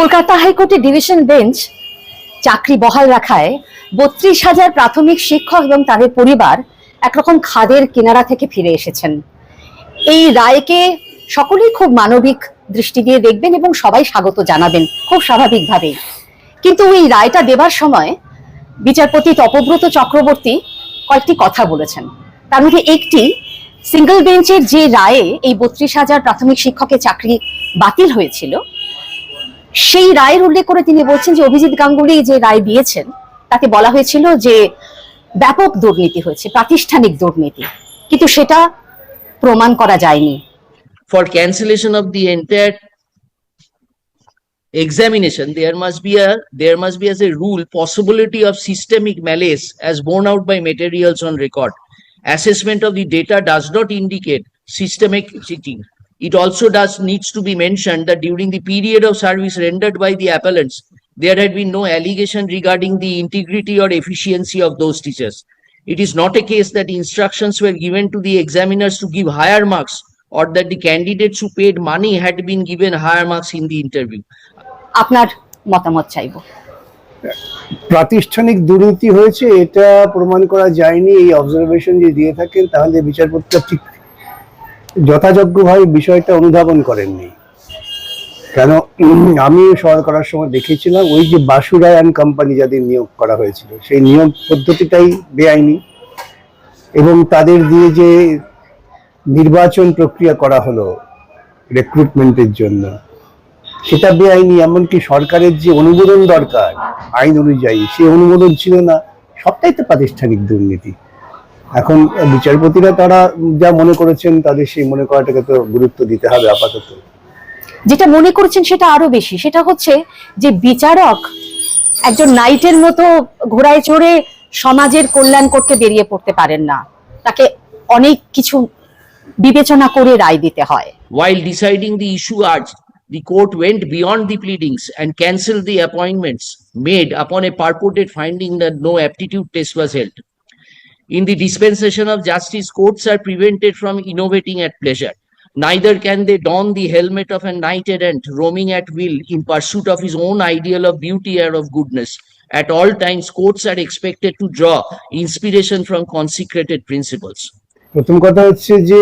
কলকাতা হাইকোর্টের division bench চাকরি বহাল রাখায় বত্রিশ হাজার প্রাথমিক শিক্ষক এবং তাদের পরিবার একরকম খাদের কিনারা থেকে ফিরে এসেছেন। এই রায়কে সকলেই খুব মানবিক দৃষ্টি দিয়ে দেখবেন এবং সবাই স্বাগত জানাবেন, খুব স্বাভাবিকভাবেই। কিন্তু ওই রায়টা দেবার সময় বিচারপতি তপব্রত চক্রবর্তী কয়েকটি কথা বলেছেন। তার মধ্যে একটি সিঙ্গেল বেঞ্চের যে রায়ে এই বত্রিশ হাজার প্রাথমিক শিক্ষকের চাকরি বাতিল হয়েছিল সেই রায়ের উল্লেখ করে তিনি বলছেন যে অভিজিৎ গাঙ্গুলি যে রায় দিয়েছেন, তাকে বলা হয়েছিল যে ব্যাপক দুর্নীতি হয়েছে, প্রাতিষ্ঠানিক দুর্নীতি। কিন্তু সেটা প্রমাণ করা যায়নি। For cancellation of the entire examination there must be R there must be as a rule possibility of systemic malaise as borne out by materials on record assessment of the data does not indicate systemic cheating it also does needs to be mentioned that during the period of service rendered by the appellants there had been no allegation regarding the integrity or efficiency of those teachers it is not a case that instructions were given to the examiners to give higher marks or that the candidates who paid money had been given higher marks in the interview. আপনার মতামত চাইব প্রাতিষ্ঠানিক দুর্নীতি হয়েছে এটা প্রমাণ করা যায়নি এই অবজারভেশন যে দিয়ে থাকেন তাহলে বিচারপতিরা ঠিক যথাযোগ্যভাবে বিষয়টা অনুধাবন করেননি। কেন আমি সওয়াল করার সময় দেখেছিলাম ওই যে বাসুরায় অ্যান্ড কোম্পানি যাদের নিয়োগ করা হয়েছিল, সেই নিয়োগ পদ্ধতিটাই বেআইনি এবং তাদের দিয়ে যে নির্বাচন প্রক্রিয়া করা হলো রিক্রুটমেন্টের জন্য, সেটা বেআইনি, এমনকি সরকারের যে অনুমোদন দরকার, আইন অনুযায়ী, সেই অনুমোদন ছিল না। সবটাই তো প্রাতিষ্ঠানিক দুর্নীতি। এখন বিচারপতিরা তারা যা মনে করেছেন তাদের সেই মনে করাটাকে তো গুরুত্ব দিতে হবে আপাতত যেটা মনে করছেন সেটা আরও বেশি সেটা হচ্ছে যে বিচারক একজন নাইটের মতো ঘোড়ায় চড়ে সমাজের কল্যাণ করতে বেরিয়ে পড়তে পারেন না তাকে অনেক কিছু বিবেচনা করে রায় দিতে হয় While deciding the issue urged, the court went beyond the pleadings and cancelled the appointments made upon a purported finding that no aptitude test was held. In the dispensation of justice, courts are prevented from innovating at pleasure. Neither can they don the helmet of a knight errant roaming at will in pursuit of his own ideal of beauty or of goodness. At all times, courts are expected to draw inspiration from consecrated principles. প্রথম কথা হচ্ছে যে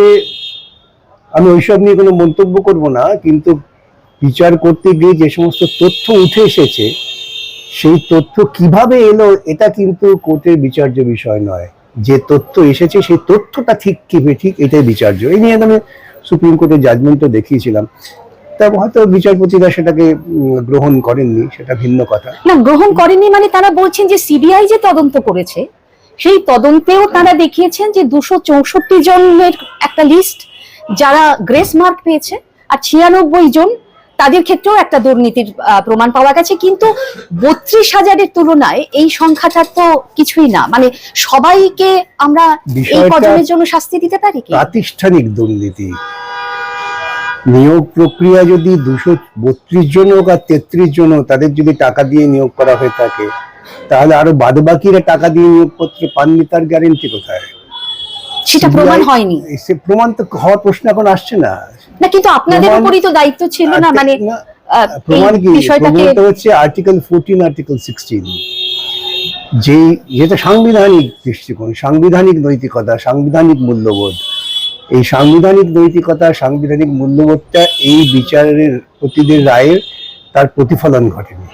আমি ওইসব নিয়ে কোনো মন্তব্য করব না কিন্তু বিচার করতে গিয়ে যে সমস্ত তথ্য উঠে এসেছে সেই তথ্য কীভাবে এলো এটা কিন্তু কোর্টের বিচার্য বিষয় নয় যে তথ্য এসেছে, সেই তথ্যটা ঠিক কি ঠিক এটাই বিচার্য। এই নিয়ে আমি সুপ্রিম কোর্টের জাজমেন্টও দেখিয়েছিলাম। তা হয়তো বিচারপতিরা সেটাকে গ্রহণ করেননি, সেটা ভিন্ন কথা। না, গ্রহণ করেনি মানে তারা বলছেন যে সিবিআই যে তদন্ত করেছে, সেই তদন্তেও তারা দেখিয়েছেন যে দুশো চৌষট্টি জনের একটা লিস্ট যারা গ্রেস মার্ক পেয়েছে, আর ছিয়ানব্বই জন তাদের ক্ষেত্রেও একটা দুর্নীতির প্রমাণ পাওয়া গেছে। কিন্তু বত্রিশ হাজারের তুলনায় এই সংখ্যাটা তো কিছুই না। মানে সবাইকে আমরা এই কজনের জন্য শাস্তি দিতে পারি প্রাতিষ্ঠানিক দুর্নীতি। নিয়োগ প্রক্রিয়া যদি দুশো বত্রিশ জন হোক আর তেত্রিশ জন তাদের যদি টাকা দিয়ে নিয়োগ করা হয়ে থাকে তাহলে আরও বাদবাকিরা টাকা দিয়ে নিয়োগপত্র পাননি তার গ্যারেন্টি কোথায়? সেটা প্রমাণ হয়নি। সে প্রমাণ তো হওয়ার প্রশ্ন এখন আসছে না। না কিন্তু আপনাদের উপরই তো দায়িত্ব ছিল না মানে প্রমাণ কি? প্রমাণটা হচ্ছে আর্টিকেল ফোরটিন আর্টিকেল সিক্সটিন যে যেটা সাংবিধানিক দৃষ্টিকোণ সাংবিধানিক নৈতিকতা সাংবিধানিক মূল্যবোধ। এই সাংবিধানিক নৈতিকতা সাংবিধানিক মূল্যবোধটা এই বিচারের প্রতিদের রায়ের তার প্রতিফলন ঘটেনি।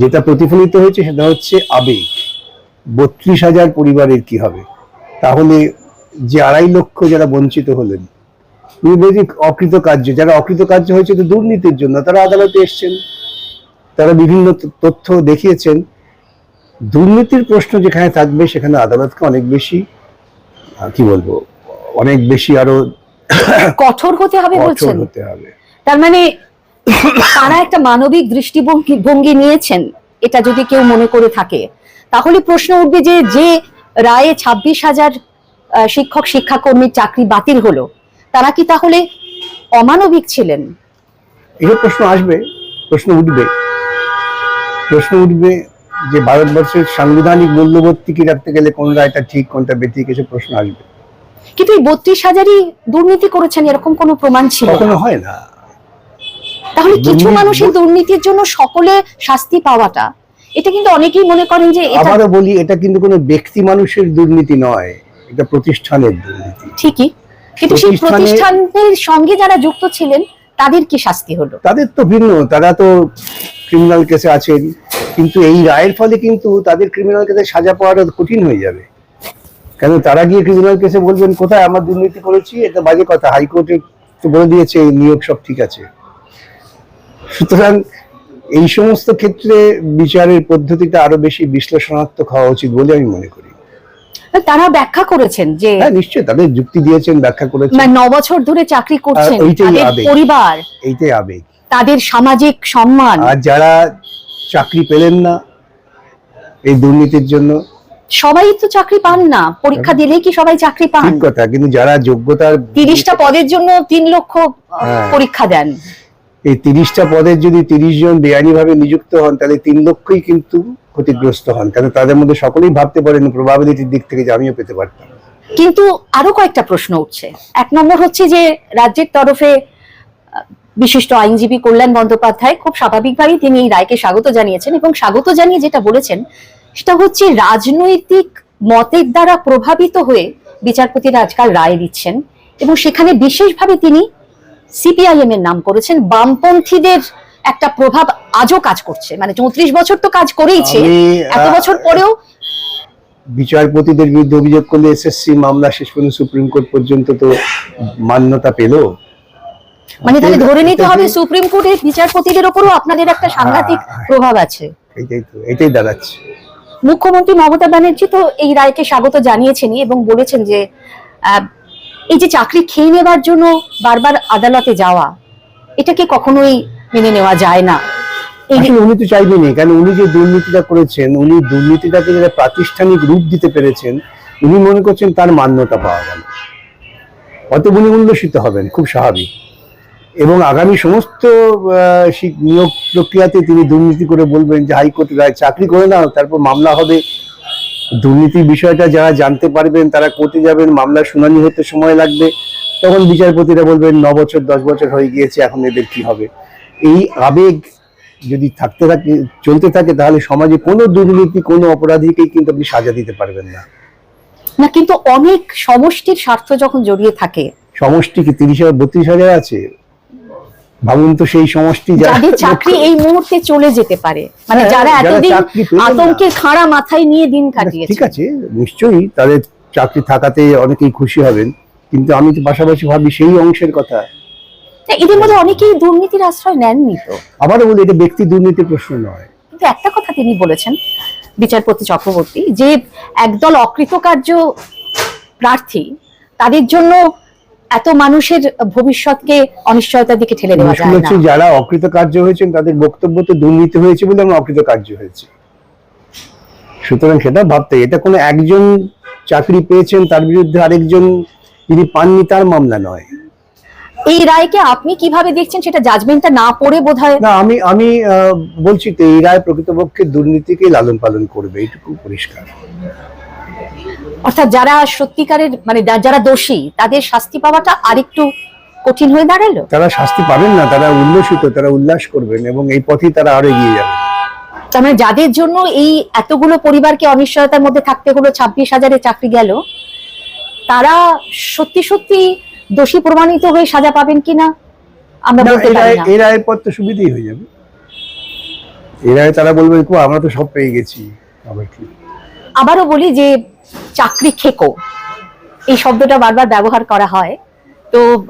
যেটা প্রতিফলিত হয়েছে সেটা হচ্ছে আবেগ। বত্রিশ হাজার পরিবারের কি হবে? তাহলে যে আড়াই লক্ষ যারা বঞ্চিত হলেন বলছি অকৃতকার্য যারা অকৃতকার্য হয়েছে তো দুর্নীতির জন্য তারা আদালতে এসছেন তারা বিভিন্ন তথ্য দেখিয়েছেন। দুর্নীতির প্রশ্ন যেখানে থাকবে সেখানে আদালতকে অনেক বেশি কি বলব অনেক বেশি আরও কঠোর হতে হবে বলছেন? হতে হবে। তার মানে তারা একটা মানবিক দৃষ্টিভঙ্গি ভঙ্গি নিয়েছেন এটা যদি কেউ মনে করে থাকে। তাহলে প্রশ্ন উঠবে যে যে রায়ে ছাব্বিশ হাজার শিক্ষক শিক্ষাকর্মীর চাকরি বাতিল হলো তারা কি তাহলে অমানবিক ছিলেন? এসব প্রশ্ন আসবে প্রশ্ন উঠবে। প্রশ্ন উঠবে যে ভারতবর্ষের সাংবিধানিক মূল্যবোধ টিকে রাখতে গেলে কোন রায়টা ঠিক কোনটা বেঠিক এসব প্রশ্ন আসবে। কিন্তু এই বত্রিশ হাজারই দুর্নীতি করেছেন এরকম কোনো প্রমাণ ছিল কখনো হয় না। তাহলে কিছু মানুষের দুর্নীতির জন্য সকলে শাস্তি পাওয়াটা এটা কিন্তু অনেকেই মনে করেন যে এটা আবারও বলি এটা কিন্তু কোনো ব্যক্তি মানুষের দুর্নীতি নয় এটা প্রতিষ্ঠানের দুর্নীতি। ঠিকই। কিন্তু সেই প্রতিষ্ঠানের সঙ্গে যারা যুক্ত ছিলেন তাদের কি শাস্তি হলো? তাদের তো ভিন্ন তারা তো ক্রিমিনাল কেসে আছেন কিন্তু এই রায়ের ফলে কিন্তু তাদের ক্রিমিনাল কেসে সাজা পাওয়াটা কঠিন হয়ে যাবে। কেন তারা গিয়ে ক্রিমিনাল কেসে বলবেন কোথায় আমার দুর্নীতি করেছি? এটা বাজে কথা হাইকোর্টে তো বলে দিয়েছে এই নিয়োগ সব ঠিক আছে। সুতরাং এই সমস্ত ক্ষেত্রে বিচারের পদ্ধতিটা আরও বেশি বিশ্লেষণাত্মক হওয়া উচিত বলে আমি মনে করি। তারা ব্যাখ্যা করেছেন যে হ্যাঁ নিশ্চয়ই তাদের যুক্তি দিয়েছেন ব্যাখ্যা করেছেন। মানে ন বছর ধরে চাকরি করছেন তাদের পরিবার এইটাই আবেগ। তাদের সামাজিক সম্মান। আর যারা চাকরি পেলেন না এই দুর্নীতির জন্য সবাই তো চাকরি পান না। পরীক্ষা দিলেই কি সবাই চাকরি পান? ঠিক কথা কিন্তু যারা যোগ্যতার তিরিশটা পদের জন্য তিন লক্ষ হ্যাঁ। পরীক্ষা দেন। এই তিরিশটা পদের যদি তিরিশ জন বেআইনি ভাবে নিযুক্ত হন তাহলে তিন লক্ষই কিন্তু ক্ষতিগ্রস্ত হন কারণ তাদের মধ্যে সকলেই ভাবতে পারেন প্রবাবিলিটির দিক থেকে যে আমিও পেতে পারতাম। কিন্তু আরও কয়েকটা প্রশ্ন উঠছে। এক নম্বর হচ্ছে যে রাজ্যের তরফে বিশিষ্ট আইনজীবী কল্যাণ বন্দ্যোপাধ্যায় খুব স্বাভাবিকভাবেই তিনি এই রায়কে স্বাগত জানিয়েছেন এবং স্বাগত জানিয়ে যেটা বলেছেন, সেটা হচ্ছে রাজনৈতিক মতের দ্বারা প্রভাবিত হয়ে বিচারপতিরা আজকাল রায় দিচ্ছেন এবং সেখানে বিশেষভাবে তিনি সিপিআইএম এর নাম করেছেন। বামপন্থীদের একটা প্রভাব আজও কাজ করছে। মানে চৌত্রিশ বছর তো কাজ করেইছে। এত বছর পরেও বিচারপতিদের বিরুদ্ধে অভিযোগ করলে এসএসসি মামলা শেষ পর্যন্ত সুপ্রিম কোর্ট পর্যন্ত তো মান্যতা পেল। মানে তাহলে ধরে নিতে হবে সুপ্রিম কোর্টের বিচারপতিদের উপরও আপনাদের একটা সাংঘাতিক হ্যাঁ। প্রভাব আছে। এটাই তো এটাই দাঁড়াচ্ছে। মুখ্যমন্ত্রী মমতা ব্যানার্জি তো এই রায়কে স্বাগত জানিয়েছেনই এবং বলেছেন যে এই যে চাকরি খেয়ে নেবার জন্য বারবার আদালতে যাওয়া এটাকে কখনোই মেনে নেওয়া যায় না। উনি তো উনি যে দুর্নীতিটা করেছেন, উনি দুর্নীতিটাকে যারা প্রাতিষ্ঠানিক রূপ দিতে পেরেছেন, উনি মনে করছেন তার মান্যতা পাওয়া গেল। উনি উল্লসিত হবেন, খুব স্বাভাবিক। এবং আগামী সমস্ত নিয়োগ প্রক্রিয়াতে তিনি দুর্নীতি করে বলবেন যে হাইকোর্ট রায় চাকরি করে নাও, তারপর মামলা হবে। দুর্নীতির বিষয়টা যারা জানতে পারবেন, তারা কোর্টে যাবেন মামলার শুনানি হতে সময় লাগবে। তখন বিচারপতিরা বলবেন, ন বছর, দশ বছর হয়ে গিয়েছে, এখন এদের কি হবে? এই আবেগ যদি থাকতে থাকে চলতে থাকে তাহলে সমাজে কোনো দুর্নীতি কোনো অপরাধীকেই কিন্তু আপনি সাজা দিতে পারবেন না। না কিন্তু অনেক সমষ্টির স্বার্থ যখন জড়িয়ে থাকে সমষ্টি কি তিরিশ হাজার বত্রিশ হাজার আছে? ভাবুন তো সেই সমষ্টি যাদের চাকরি এই মুহূর্তে চলে যেতে পারে। মানে হ্যাঁ, যারা এতদিন। আতঙ্কের খাড়া মাথায় নিয়ে দিন ঠিক আছে নিশ্চয়ই তাদের চাকরি থাকাতে অনেকেই খুশি হবেন কিন্তু আমি তো পাশাপাশি ভাবি সেই অংশের কথা। এদের মধ্যে অনেকেই দুর্নীতির আশ্রয় নেননি তো। আবারও বলি এটা ব্যক্তি দুর্নীতির প্রশ্ন নয়। কিন্তু একটা কথা তিনি বলেছেন বিচারপতি চক্রবর্তী যে একদল অকৃতকার্য প্রার্থী তাদের জন্য এত মানুষের ভবিষ্যৎকে অনিশ্চয়তার দিকে ঠেলে দেওয়া যায় না। যারা অকৃতকার্য হয়েছেন তাদের বক্তব্য তো দুর্নীতি হয়েছে বলে আমরা অকৃতকার্য হয়েছে। সুতরাং সেটা ভাবতে এটা কোনো একজন চাকরি পেয়েছেন তার বিরুদ্ধে আরেকজন যিনি পাননি তার মামলা নয়। এই রায়কে আপনি কীভাবে দেখছেন সেটা জাজমেন্টটা না পড়ে বোধ না আমি আমি বলছি তো এই রায় প্রকৃতপক্ষে দুর্নীতিকে লালন পালন করবে এইটুকু পরিষ্কার। অর্থাৎ যারা সত্যিকারের মানে যারা দোষী তাদের শাস্তি পাওয়াটা আরেকটু কঠিন হয়ে দাঁড়াল? তারা শাস্তি পাবেন না তারা উল্লসিত তারা উল্লাস করবেন এবং এই পথেই তারা আরও এগিয়ে যাবে। তার মানে যাদের জন্য এই এতগুলো পরিবারকে অনিশ্চয়তার মধ্যে থাকতে হলো ছাব্বিশ হাজারে চাকরি গেল তারা সত্যি সত্যি দোষী প্রমাণিত হয়ে সাজা পাবেন কিনা আমরা বলতে পারি না। এই রায়ের পর তো সুবিধেই হয়ে যাবে। এই রায় তারা বলবেন "কো, আমরা তো সব পেয়ে গেছি আবার কি আবারও বলি যে চাকরি খেকো। এই শব্দটা বারবার ব্যবহার করা হয়। তো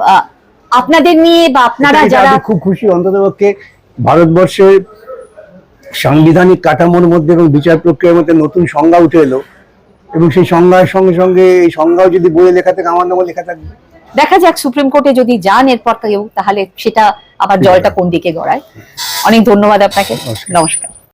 আপনাদের নিয়ে বা আপনারা যারা খুব খুশি অন্ততপক্ষে ভারতবর্ষের সাংবিধানিক কাঠামোর মধ্যে এবং বিচার প্রক্রিয়ার মধ্যে নতুন সংজ্ঞা উঠে এলো। এবং সেই সংজ্ঞার সঙ্গে সঙ্গে এই সংজ্ঞাও যদি বইয়ে লেখা থাকে আমার নামও লেখা থাকবে। দেখা যাক সুপ্রিম কোর্টে যদি যান এরপর কেউ তাহলে সেটা আবার জলটা কোন দিকে গড়ায়। অনেক ধন্যবাদ আপনাকে। নমস্কার। নমস্কার।